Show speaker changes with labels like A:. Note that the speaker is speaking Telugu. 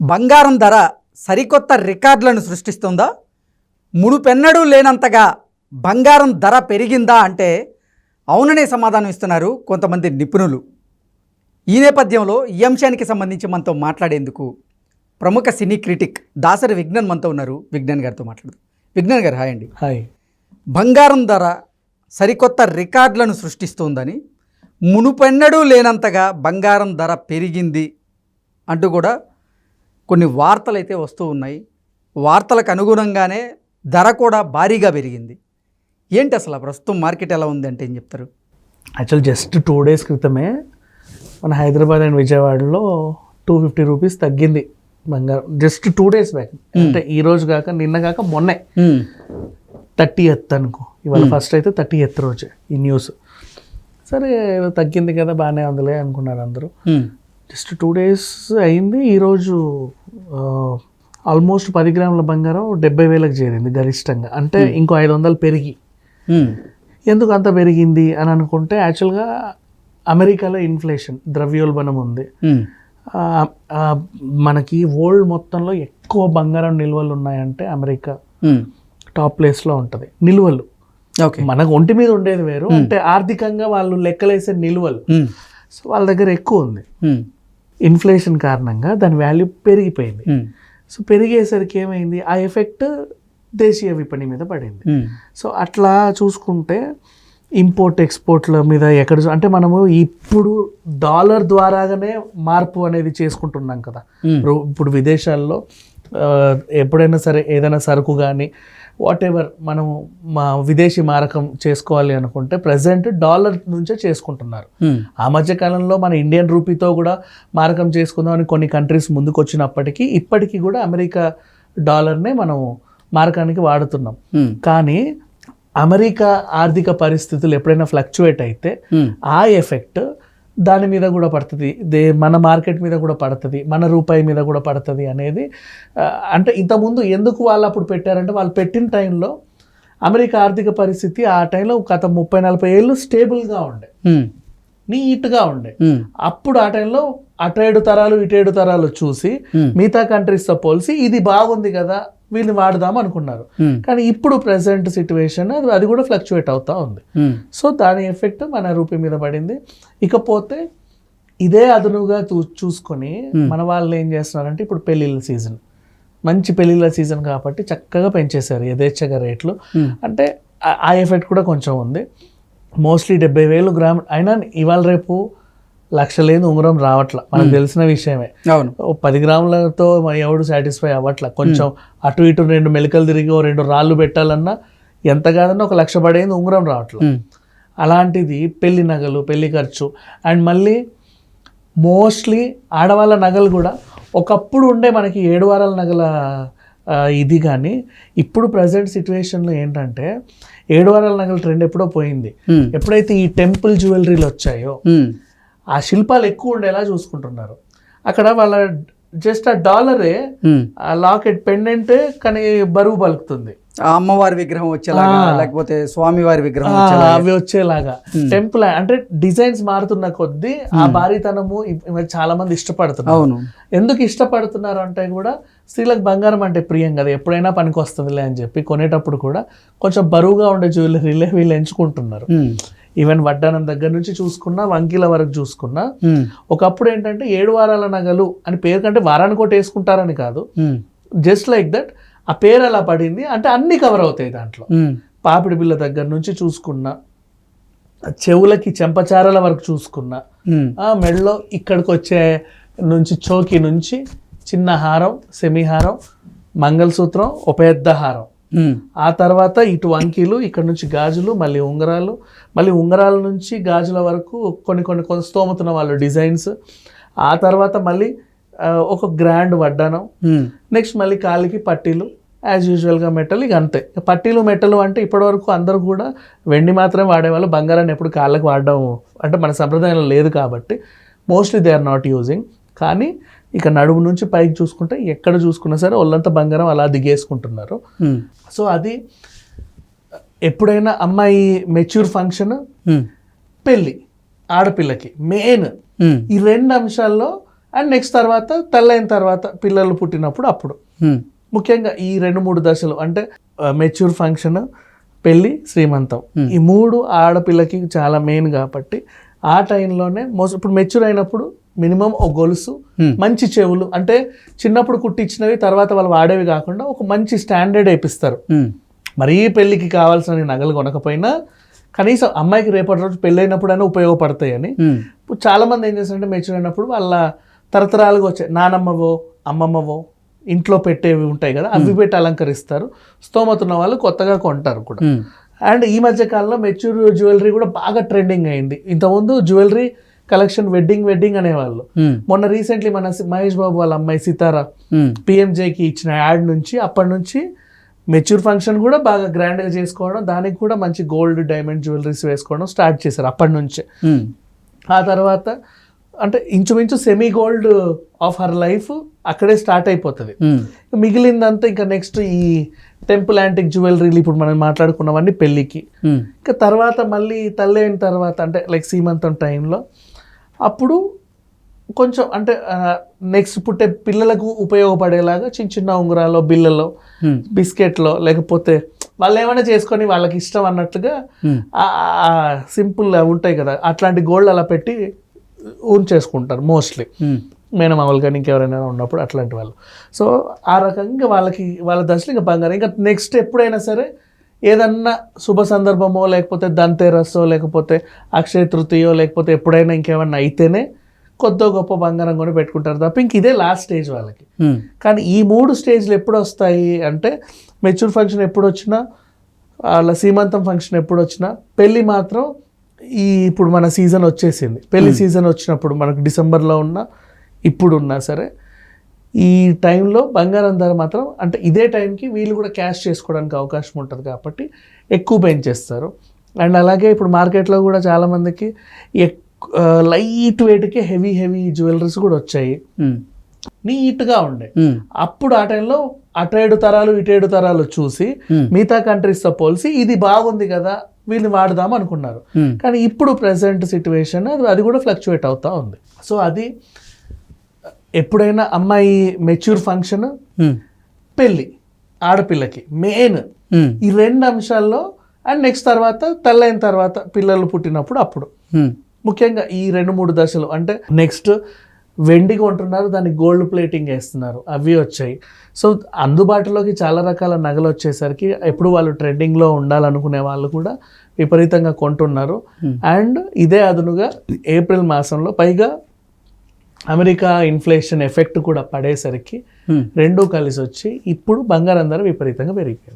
A: బంగారం ధర సరికొత్త రికార్డులను సృష్టిస్తుందా? మునుపెన్నడూ లేనంతగా బంగారం ధర పెరిగిందా అంటే అవుననే సమాధానం ఇస్తున్నారు కొంతమంది నిపుణులు. ఈ నేపథ్యంలో ఈ అంశానికి సంబంధించి మనతో మాట్లాడేందుకు ప్రముఖ సినీ క్రిటిక్ దాసరి విజ్ఞాన్ మనతో ఉన్నారు. విజ్ఞాన్ గారితో మాట్లాడదు. విజ్ఞాన్ గారు హాయ్ అండి.
B: హాయ్.
A: బంగారం ధర సరికొత్త రికార్డులను సృష్టిస్తోందని మునుపెన్నడూ లేనంతగా బంగారం ధర పెరిగింది అంటూ కూడా కొన్ని వార్తలు అయితే వస్తూ ఉన్నాయి. వార్తలకు అనుగుణంగానే ధర కూడా భారీగా పెరిగింది. ఏంటి అసలు ప్రస్తుతం మార్కెట్ ఎలా ఉంది అంటే ఏం చెప్తారు?
B: యాక్చువల్ జస్ట్ టూ డేస్ క్రితమే మన హైదరాబాద్ అండ్ విజయవాడలో టూ ఫిఫ్టీ రూపీస్ తగ్గింది. బంగారం జస్ట్ టూ డేస్ బ్యాక్. అంటే ఈ రోజు కాక నిన్న కాక మొన్నే. థర్టీ ఎత్ అనుకో. ఇవాళ ఫస్ట్ అయితే థర్టీ ఎత్ రోజే ఈ న్యూస్. సరే తగ్గింది కదా బాగానే ఉందిలే అనుకున్నారు అందరూ. జస్ట్ టూ డేస్ అయింది. ఈరోజు ఆల్మోస్ట్ పది గ్రాముల బంగారం డెబ్బై వేలకు చేరింది గరిష్టంగా. అంటే ఇంకో ఐదు వందలు పెరిగి. ఎందుకు అంత పెరిగింది అని అనుకుంటే యాక్చువల్గా అమెరికాలో ఇన్ఫ్లేషన్ ద్రవ్యోల్బణం ఉంది. ఆ, మనకి వరల్డ్ మొత్తంలో ఎక్కువ బంగారం నిల్వలు ఉన్నాయంటే అమెరికా. టాప్ ప్లేస్లో ఉంటుంది. నిల్వలు.
A: ఓకే
B: మనకు ఒంటి మీద ఉండేది వేరు. అంటే ఆర్థికంగా వాళ్ళు లెక్కలేసే నిల్వలు. సో వాళ్ళ దగ్గర ఎక్కువ ఉంది. ఇన్ఫ్లేషన్ కారణంగా దాని వాల్యూ పెరిగిపోయింది. సో పెరిగేసరికి ఏమైంది? ఆ ఎఫెక్ట్ దేశీయ విపణి మీద పడింది. సో అట్లా చూసుకుంటే ఇంపోర్ట్ ఎక్స్పోర్ట్ల మీద ఎక్కడ అంటే మనము ఇప్పుడు డాలర్ ద్వారాగానే మార్పు అనేది చేసుకుంటున్నాం కదా. ఇప్పుడు- ఇప్పుడు విదేశాల్లో ఎప్పుడైనా సరే ఏదైనా సరుకు కానీ వాట్ ఎవర్ మనం మా విదేశీ మారకం చేసుకోవాలి అనుకుంటే ప్రజెంట్ డాలర్ నుంచే చేసుకుంటున్నారు. ఆ మధ్య కాలంలో మన ఇండియన్ రూపీతో కూడా మారకం చేసుకుందామని కొన్ని కంట్రీస్ ముందుకు వచ్చినప్పటికీ ఇప్పటికీ కూడా అమెరికా డాలర్నే మనం మారకానికి వాడుతున్నాం. కానీ అమెరికా ఆర్థిక పరిస్థితులు ఎప్పుడైనా ఫ్లక్చువేట్ అయితే ఆ ఎఫెక్ట్ దాని మీద కూడా పడుతుంది. దే మన మార్కెట్ మీద కూడా పడుతుంది. మన రూపాయి మీద కూడా పడుతుంది అనేది అంటే ఇంతకుముందు ఎందుకు వాళ్ళు అప్పుడు పెట్టారంటే వాళ్ళు పెట్టిన టైంలో అమెరికా ఆర్థిక పరిస్థితి ఆ టైంలో గత ముప్పై నలభై ఏళ్ళు స్టేబుల్గా ఉండే. నీట్గా ఉండే. అప్పుడు ఆ టైంలో అటేడు తరాలు ఇటేడు తరాలు చూసి మిగతా కంట్రీస్తో పోల్చి ఇది బాగుంది కదా వీళ్ళని వాడదాం అనుకున్నారు. కానీ ఇప్పుడు ప్రెసెంట్ సిచ్యువేషన్ అది కూడా ఫ్లక్చువేట్ అవుతా ఉంది. సో దాని ఎఫెక్ట్ మన రూపీ మీద పడింది. ఇకపోతే ఇదే అదునుగా చూ చూసుకొని మన వాళ్ళు ఏం చేస్తున్నారంటే ఇప్పుడు పెళ్ళిళ్ళ సీజన్ మంచి పెళ్ళిళ్ళ సీజన్ కాబట్టి చక్కగా పెంచేశారు యథేచ్ఛగా రేట్లు. అంటే ఆ- ఆ ఎఫెక్ట్ కూడా కొంచెం ఉంది. మోస్ట్లీ డెబ్బై వేలు గ్రామ్ అయినా ఇవాళ రేపు లక్ష లేని ఉంగరం రావట్ల. మనకు తెలిసిన విషయమే.
A: అవును.
B: ఓ పది గ్రాములతో ఎవడు సాటిస్ఫై అవ్వట్ల. కొంచెం అటు ఇటు రెండు మెలికలు తిరిగి ఓ రెండు రాళ్ళు పెట్టాలన్నా ఎంత కాదన్నా ఒక లక్ష పడేది ఉంగరం రావట్ల. అలాంటిది పెళ్ళి నగలు పెళ్ళి ఖర్చు అండ్ మళ్ళీ మోస్ట్లీ ఆడవాళ్ళ నగలు కూడా ఒకప్పుడు ఉండే మనకి ఏడు వారాల నగల ఇది కానీ ఇప్పుడు ప్రజెంట్ సిచ్యువేషన్లో ఏంటంటే ఏడు వారాల నగల ట్రెండ్ ఎప్పుడో పోయింది. ఎప్పుడైతే ఈ టెంపుల్ జ్యువెలరీలు వచ్చాయో ఆ శిల్పాలు ఎక్కువ ఉండేలా చూసుకుంటున్నారు. అక్కడ వాళ్ళ జస్ట్ ఆ డాలరే ఆ లాకెట్ పెండెంట్ కానీ బరువు పలుకుతుంది.
A: ఆ అమ్మవారి విగ్రహం వచ్చేలాగా లేకపోతే స్వామివారి విగ్రహం
B: అవి వచ్చేలాగా. టెంపుల్ అంటే డిజైన్స్ మారుతున్న కొద్దీ ఆ భారీతనము చాలా మంది ఇష్టపడుతున్నారు.
A: అవును.
B: ఎందుకు ఇష్టపడుతున్నారు అంటే కూడా స్త్రీలకు బంగారం అంటే ప్రియం కదా ఎప్పుడైనా పనికి వస్తుందిలే అని చెప్పి కొనేటప్పుడు కూడా కొంచెం బరువుగా ఉండే జ్యువెలరీలే వీళ్ళు ఎంచుకుంటున్నారు. ఈవెన్ వడ్డానం దగ్గర నుంచి చూసుకున్నా వంకీల వరకు చూసుకున్నా. ఒకప్పుడు ఏంటంటే ఏడు వారాల నగలు అని పేరు కంటే వారానికి ఒకటి వేసుకుంటారని కాదు. జస్ట్ లైక్ దట్ ఆ పేరు అలా పడింది అంటే అన్ని కవర్ అవుతాయి దాంట్లో. పాపిడి బిళ్ళ దగ్గర నుంచి చూసుకున్నా చెవులకి చెంపచారల వరకు చూసుకున్నా. ఆ మెడలో ఇక్కడికి వచ్చే నుంచి చోకి నుంచి చిన్న హారం సెమీ హారం మంగళసూత్రం ఒక పెద్ద హారం. ఆ తర్వాత ఇటు వంకీలు ఇక్కడ నుంచి గాజులు మళ్ళీ ఉంగరాలు. మళ్ళీ ఉంగరాల నుంచి గాజుల వరకు కొన్ని కొన్ని కొన్ని స్తోమతున్న వాళ్ళు డిజైన్స్. ఆ తర్వాత మళ్ళీ ఒక గ్రాండ్ వడ్డానం
A: ఉమ్.
B: నెక్స్ట్ మళ్ళీ కాలికి పట్టీలు యాజ్ యూజువల్గా మెటల్ ఇక అంతే. పట్టీలు మెటల్ అంటే ఇప్పటివరకు అందరూ కూడా వెండి మాత్రమే వాడేవాళ్ళు బంగారాన్ని ఎప్పుడు కాళ్ళకి వాడడం అంటే మన సంప్రదాయంలో లేదు కాబట్టి mostly they are not using కానీ ఇక నడుము నుంచి పైకి చూసుకుంటే ఎక్కడ చూసుకున్నా సరే ఒళ్ళంతా బంగారం అలా దిగేసుకుంటున్నారు. సో అది ఎప్పుడైనా అమ్మాయి మెచ్యూర్ ఫంక్షన్. పెళ్ళి ఆడపిల్లకి మెయిన్. ఈ రెండు అంశాల్లో అండ్ నెక్స్ట్ తర్వాత తెల్లైన తర్వాత పిల్లలు పుట్టినప్పుడు అప్పుడు ముఖ్యంగా ఈ రెండు మూడు దశలు అంటే మెచ్యూర్ ఫంక్షన్ పెళ్ళి శ్రీమంతం. ఈ మూడు ఆడపిల్లకి చాలా మెయిన్ కాబట్టి ఆ టైంలోనే మోస్ట్ ఇప్పుడు మెచ్యూర్ అయినప్పుడు మినిమం ఒక గొలుసు. మంచి చెవులు. అంటే చిన్నప్పుడు కుట్టించినవి తర్వాత వాళ్ళు వాడేవి కాకుండా ఒక మంచి స్టాండర్డ్ వేపిస్తారు. మరీ పెళ్ళికి కావాల్సిన నగలు కొనకపోయినా కనీసం అమ్మాయికి రేపటి రోజు పెళ్ళైనప్పుడైనా ఉపయోగపడతాయని. ఇప్పుడు చాలా మంది ఏం చేస్తారంటే మెచ్యూర్ అయినప్పుడు వాళ్ళ తరతరాలుగా వచ్చే నానమ్మవో అమ్మమ్మవో ఇంట్లో పెట్టేవి ఉంటాయి కదా అవి పెట్టి అలంకరిస్తారు. స్తోమత ఉన్న వాళ్ళు కొత్తగా కొంటారు కూడా. అండ్ ఈ మధ్య కాలంలో మెచ్యూర్ జ్యువెలరీ కూడా బాగా ట్రెండింగ్ అయింది. ఇంతకుముందు జ్యువెలరీ కలెక్షన్ వెడ్డింగ్ వెడ్డింగ్ అనేవాళ్ళు. మొన్న రీసెంట్లీ మన మహేష్ బాబు వాళ్ళ అమ్మాయి సితారా పిఎంజేకి ఇచ్చిన యాడ్ నుంచి అప్పటి నుంచి మెచ్యూర్ ఫంక్షన్ కూడా బాగా గ్రాండ్గా చేసుకోవడం దానికి కూడా మంచి గోల్డ్ డైమండ్ జ్యువెలరీస్ వేసుకోవడం స్టార్ట్ చేశారు అప్పటి నుంచే. ఆ తర్వాత అంటే ఇంచుమించు semi gold of her life అక్కడే స్టార్ట్ అయిపోతుంది. మిగిలిందంతా ఇంకా నెక్స్ట్ ఈ టెంపుల్ యాంటిక్ జ్యువెలరీలు ఇప్పుడు మనం మాట్లాడుకున్నవన్నీ పెళ్ళికి. ఇంకా తర్వాత మళ్ళీ తల్లి అయిన తర్వాత అంటే లైక్ సీమంతం టైంలో అప్పుడు కొంచెం అంటే నెక్స్ట్ పుట్టే పిల్లలకు ఉపయోగపడేలాగా చిన్న చిన్న ఉంగరాలు బిళ్ళలో
A: ఉమ్,
B: బిస్కెట్లో లేకపోతే వాళ్ళు ఏమైనా చేసుకొని వాళ్ళకి ఇష్టం అన్నట్టుగా
A: ఉమ్,
B: సింపుల్ ఉంటాయి కదా అట్లాంటి గోల్డ్ అలా పెట్టి ఉంచేసుకుంటారు మోస్ట్లీ మేనమామలు కానీ ఇంకెవరైనా ఉన్నప్పుడు అట్లాంటి వాళ్ళు. సో ఆ రకంగా వాళ్ళకి వాళ్ళ దశలో ఇంకా బంగారం. ఇంకా నెక్స్ట్ ఎప్పుడైనా సరే ఏదన్నా శుభ సందర్భమో లేకపోతే దంతెరస్సో లేకపోతే అక్షయ తృతీయో లేకపోతే ఎప్పుడైనా ఇంకేమన్నా అయితేనే కొద్ది గొప్ప బంగారం కొని పెట్టుకుంటారు తప్ప ఇంక ఇదే లాస్ట్ స్టేజ్ వాళ్ళకి.
A: ఉమ్,
B: కానీ ఈ మూడు స్టేజ్లు ఎప్పుడు వస్తాయి అంటే మెచ్యూర్ ఫంక్షన్ ఎప్పుడు వచ్చినా వాళ్ళ సీమంతం ఫంక్షన్ ఎప్పుడు వచ్చినా పెళ్ళి మాత్రం ఈ ఇప్పుడు మన సీజన్ వచ్చేసింది. పెళ్ళి సీజన్ వచ్చినప్పుడు మనకు డిసెంబర్లో ఉన్న ఇప్పుడు ఉన్నా సరే ఈ టైంలో బంగారం ధర మాత్రం అంటే ఇదే టైంకి వీళ్ళు కూడా క్యాష్ చేసుకోవడానికి అవకాశం ఉంటుంది కాబట్టి ఎక్కువ పెంచేస్తారు. అండ్ అలాగే ఇప్పుడు మార్కెట్లో కూడా చాలామందికి లైట్ వెయిట్కి హెవీ హెవీ జ్యువెలరీస్ కూడా వచ్చాయి. నీట్గా ఉండే. అప్పుడు ఆ టైంలో అటేడు తరాలు ఇటేడు తరాలు చూసి మిగతా కంట్రీస్తో పోల్చి ఇది బాగుంది కదా వీళ్ళని వాడదాం అనుకున్నారు. కానీ ఇప్పుడు ప్రజెంట్ సిచ్యువేషన్ అది కూడా ఫ్లక్చువేట్ అవుతా ఉంది. సో అది ఎప్పుడైనా అమ్మాయి మెచ్యూర్ ఫంక్షన్? పెళ్ళి ఆడపిల్లకి మెయిన్. ఈ రెండు అంశాల్లో అండ్ నెక్స్ట్ తర్వాత తెల్లైన తర్వాత పిల్లలు పుట్టినప్పుడు అప్పుడు. ముఖ్యంగా ఈ రెండు మూడు దశలు. అంటే నెక్స్ట్ వెండి కొంటున్నారు దానికి గోల్డ్ ప్లేటింగ్ వేస్తున్నారు అవి వచ్చాయి. సో అందుబాటులోకి చాలా రకాల నగలు వచ్చేసరికి ఎప్పుడు వాళ్ళు ట్రెండింగ్లో ఉండాలనుకునే వాళ్ళు కూడా విపరీతంగా కొంటున్నారు. అండ్ ఇదే అదునుగా ఏప్రిల్ మాసంలో పైగా అమెరికా ఇన్ఫ్లేషన్ ఎఫెక్ట్ కూడా పడేసరికి. రెండూ కలిసి వచ్చి ఇప్పుడు బంగారం ధర విపరీతంగా పెరిగిపోయింది